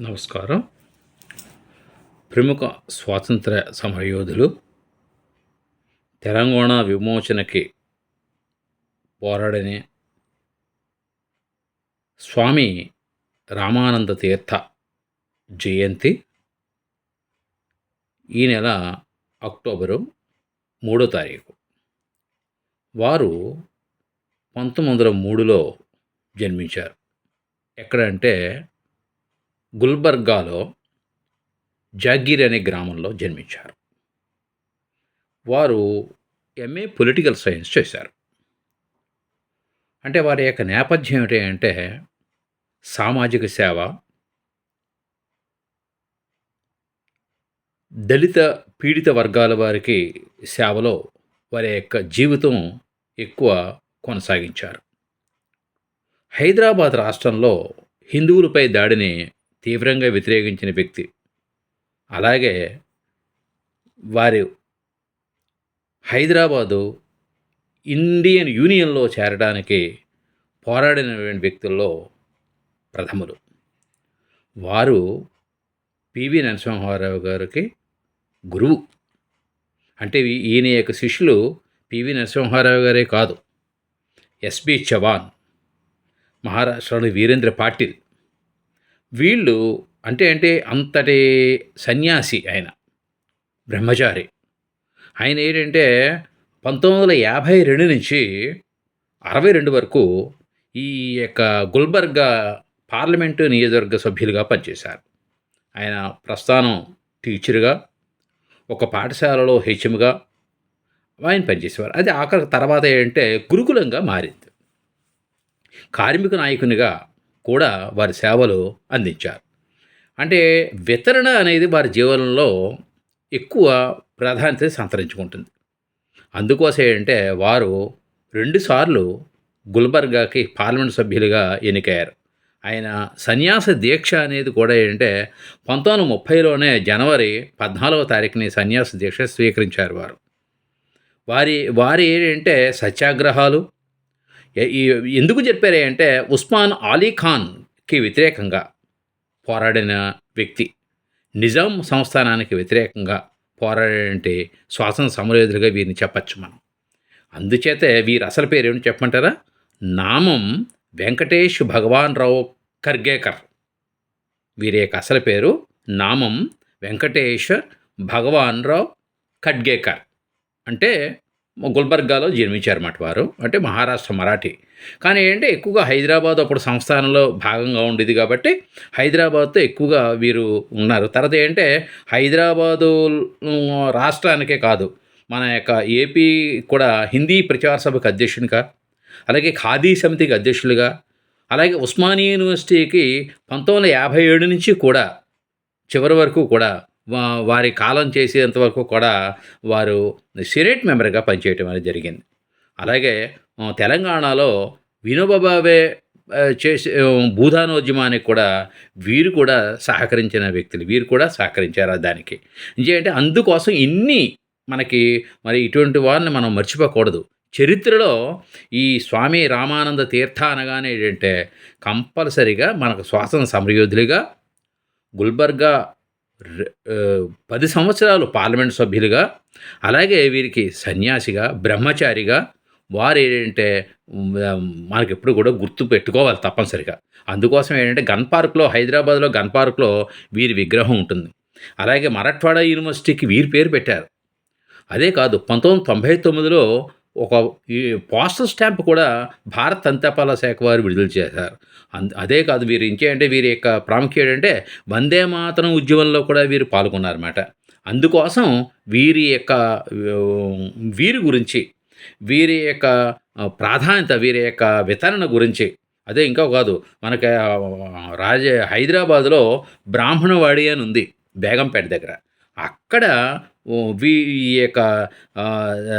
నమస్కారం. ప్రముఖ స్వాతంత్ర సమరయోధులు తెలంగాణ విమోచనకి పోరాడని స్వామి రామానంద తీర్థ జయంతి ఈ నెల అక్టోబరు మూడో తారీఖు. వారు పంతొమ్మిది వందల మూడులో జన్మించారు. ఎక్కడంటే గుల్బర్గాలో జాగీర్ అనే గ్రామంలో జన్మించారు. వారు ఎంఏ పొలిటికల్ సైన్స్ చేశారు. అంటే వారి యొక్క నేపథ్యం ఏమిటి అంటే సామాజిక సేవ దళిత పీడిత వర్గాల వారికి సేవలో వారి యొక్క జీవితం ఎక్కువ కొనసాగించారు. హైదరాబాద్ రాష్ట్రంలో హిందువులపై దాడిని తీవ్రంగా వ్యతిరేకించిన వ్యక్తి. అలాగే వారి హైదరాబాదు ఇండియన్ యూనియన్లో చేరడానికి పోరాడిన వ్యక్తుల్లో ప్రథములు. వారు పివి నరసింహారావు గారికి గురువు. అంటే ఈయన యొక్క శిష్యులు పివి నరసింహారావు గారే కాదు. ఎస్బి చవాన్ మహారాష్ట్రలోని వీరేంద్ర పాటిల్ వీళ్ళు అంటే అంటే అంతటి సన్యాసి ఆయన బ్రహ్మచారి. ఆయన ఏంటంటే పంతొమ్మిది వందల యాభై రెండు నుంచి అరవై రెండు వరకు ఈ యొక్క గుల్బర్గా పార్లమెంటు నియోజకవర్గ సభ్యులుగా పనిచేశారు. ఆయన ప్రస్థానం టీచర్గా ఒక పాఠశాలలో హెచ్ఎంగా ఆయన పనిచేసేవారు. అది ఆఖరి తర్వాత ఏంటంటే గురుకులంగా మారింది. కార్మిక నాయకునిగా కూడా వారి సేవలు అందించారు. అంటే వితరణ అనేది వారి జీవనంలో ఎక్కువ ప్రాధాన్యత సంతరించుకుంటుంది. అందుకోసం ఏంటంటే వారు రెండుసార్లు గుల్బర్గాకి పార్లమెంట్ సభ్యులుగా ఎన్నికయ్యారు. ఆయన సన్యాస దీక్ష అనేది కూడా ఏంటంటే పంతొమ్మిది వందల ముప్పైలోనే జనవరి పద్నాలుగవ తారీఖుని సన్యాస దీక్ష స్వీకరించారు వారు. వారి వారి ఏంటంటే సత్యాగ్రహాలు ఎందుకు చెప్పారు అంటే ఉస్మాన్ అలీ ఖాన్కి వ్యతిరేకంగా పోరాడిన వ్యక్తి నిజాం సంస్థానానికి వ్యతిరేకంగా పోరాడంటే స్వాతంత్ర సమరయోధులుగా వీరిని చెప్పచ్చు మనం. అందుచేతే వీరి అసలు పేరు ఏమిటి చెప్పమంటారా? నామం వెంకటేష్ భగవాన్ రావు ఖర్గేకర్. వీరి యొక్క అసలు పేరు నామం వెంకటేష్ భగవాన్ రావు ఖడ్గేకర్. అంటే గుల్బర్గాలో జన్మించారన్నమాట వారు. అంటే మహారాష్ట్ర మరాఠీ. కానీ ఏంటంటే ఎక్కువగా హైదరాబాద్ అప్పుడు సంస్థానంలో భాగంగా ఉండేది కాబట్టి హైదరాబాద్తో ఎక్కువగా వీరు ఉన్నారు. తర్వాత ఏంటంటే హైదరాబాదు రాష్ట్రానికే కాదు మన యొక్క ఏపీ కూడా హిందీ ప్రచార సభకు అధ్యక్షునిగా అలాగే ఖాదీ సమితికి అధ్యక్షులుగా అలాగే ఉస్మానియా యూనివర్సిటీకి పంతొమ్మిది వందల యాభై ఏడు నుంచి కూడా చివరి వరకు కూడా వారి కాలం చేసేంత వరకు కూడా వారు సిరేట్ మెంబర్గా పనిచేయటం అనేది జరిగింది. అలాగే తెలంగాణలో వినోబాబావే చేసే భూదానోద్యమానికి కూడా వీరు కూడా సహకరించిన వ్యక్తులు వీరు కూడా సహకరించారు దానికి. అంటే అందుకోసం ఇన్ని మనకి మరి ఇటువంటి వారిని మనం మర్చిపోకూడదు. చరిత్రలో ఈ స్వామి రామానంద తీర్థ అనగానే ఏంటంటే కంపల్సరిగా మనకు స్వాతంత్ర సమరయోధులుగా గుల్బర్గా పది సంవత్సరాలు పార్లమెంట్ సభ్యులుగా అలాగే వీరికి సన్యాసిగా బ్రహ్మచారిగా వారు ఏంటంటే ఉమ్, మనకి ఎప్పుడు కూడా గుర్తు పెట్టుకోవాలి తప్పనిసరిగా. అందుకోసం ఏంటంటే గన్ పార్క్లో హైదరాబాద్లో గన్ పార్క్లో వీరి విగ్రహం ఉంటుంది. అలాగే మరాఠ్వాడా యూనివర్సిటీకి వీరి పేరు పెట్టారు. అదే కాదు పంతొమ్మిది తొంభై తొమ్మిదిలో ఒక ఈ పోస్టల్ స్టాంప్ కూడా భారత్ అంతపాల శాఖ వారు విడుదల చేశారు. అంద అదే కాదు వీరు ఇంకేంటే వీరి యొక్క ప్రాముఖ్యత అంటే వందే మాతరం ఉద్యమంలో కూడా వీరు పాల్గొన్నారన్నమాట. అందుకోసం వీరి యొక్క వీరి గురించి వీరి యొక్క ప్రాధాన్యత వీరి యొక్క వితరణ గురించి అదే ఇంకా కాదు మనకి రాజ హైదరాబాద్లో బ్రాహ్మణవాడి అని ఉంది బేగంపేట దగ్గర. అక్కడ వీ ఈ యొక్క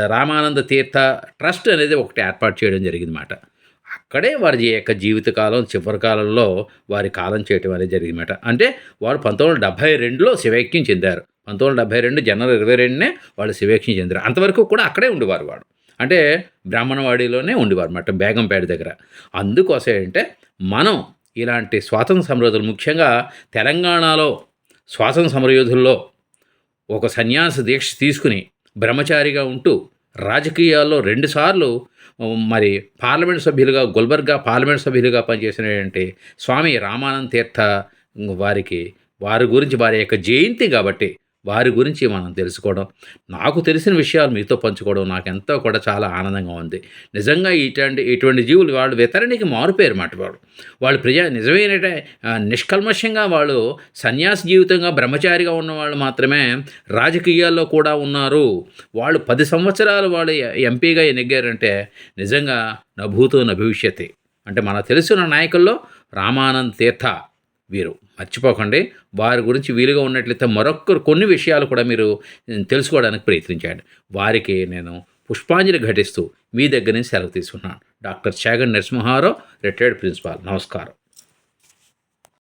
రామానంద తీర్థ ట్రస్ట్ అనేది ఒకటి ఏర్పాటు చేయడం జరిగిందన్నమాట. అక్కడే వారి యొక్క జీవితకాలం చివరి కాలంలో వారి కాలం చేయటం అనేది జరిగిందన్నమాట. అంటే వారు పంతొమ్మిది వందల డెబ్భై రెండులో శివైక్యం చెందారు. పంతొమ్మిది వందల డెబ్భై రెండు జనవరి ఇరవై రెండునే వాళ్ళు శివైక్యం చెందారు. అంతవరకు కూడా అక్కడే ఉండేవారు వాడు అంటే బ్రాహ్మణవాడిలోనే ఉండేవారు అనమాట బేగంపేట దగ్గర. అందుకోసం ఏంటంటే మనం ఇలాంటి స్వాతంత్ర సమరయోధులు ముఖ్యంగా తెలంగాణలో స్వాతంత్ర సమరయోధుల్లో ఒక సన్యాస దీక్ష తీసుకుని బ్రహ్మచారిగా ఉంటూ రాజకీయాల్లో రెండుసార్లు మరి పార్లమెంట్ సభ్యులుగా గుల్బర్గా పార్లమెంట్ సభ్యులుగా పనిచేసినటువంటి స్వామి రామానంద తీర్థ వారికి వారి గురించి వారి యొక్క జయంతి కాబట్టి వారి గురించి మనం తెలుసుకోవడం నాకు తెలిసిన విషయాలు మీతో పంచుకోవడం నాకు ఎంతో కూడా చాలా ఆనందంగా ఉంది. నిజంగా ఇటువంటి ఇటువంటి జీవులు వాళ్ళు వితరణకి మారుపేరు మాట వాడు. వాళ్ళు ప్రజా నిజమైన నిష్కల్మషంగా వాళ్ళు సన్యాస జీవితంగా బ్రహ్మచారిగా ఉన్న వాళ్ళు మాత్రమే రాజకీయాల్లో కూడా ఉన్నారు. వాళ్ళు పది సంవత్సరాలు వాళ్ళు ఎంపీగా ఎన్నిగారంటే నిజంగా నభూతో నభవిష్యతి అంటే మనకు తెలిసిన నాయకుల్లో రామానంద్ తీర్థ వీరు. మర్చిపోకండి. వారి గురించి వీలుగా ఉన్నట్లయితే మరొకరు కొన్ని విషయాలు కూడా మీరు తెలుసుకోవడానికి ప్రయత్నించండి. వారికి నేను పుష్పాంజలి ఘటిస్తూ మీ దగ్గర నుంచి సెలవు తీసుకున్నాను. Doctor Chagan Narasimharao retired principal. నమస్కారం.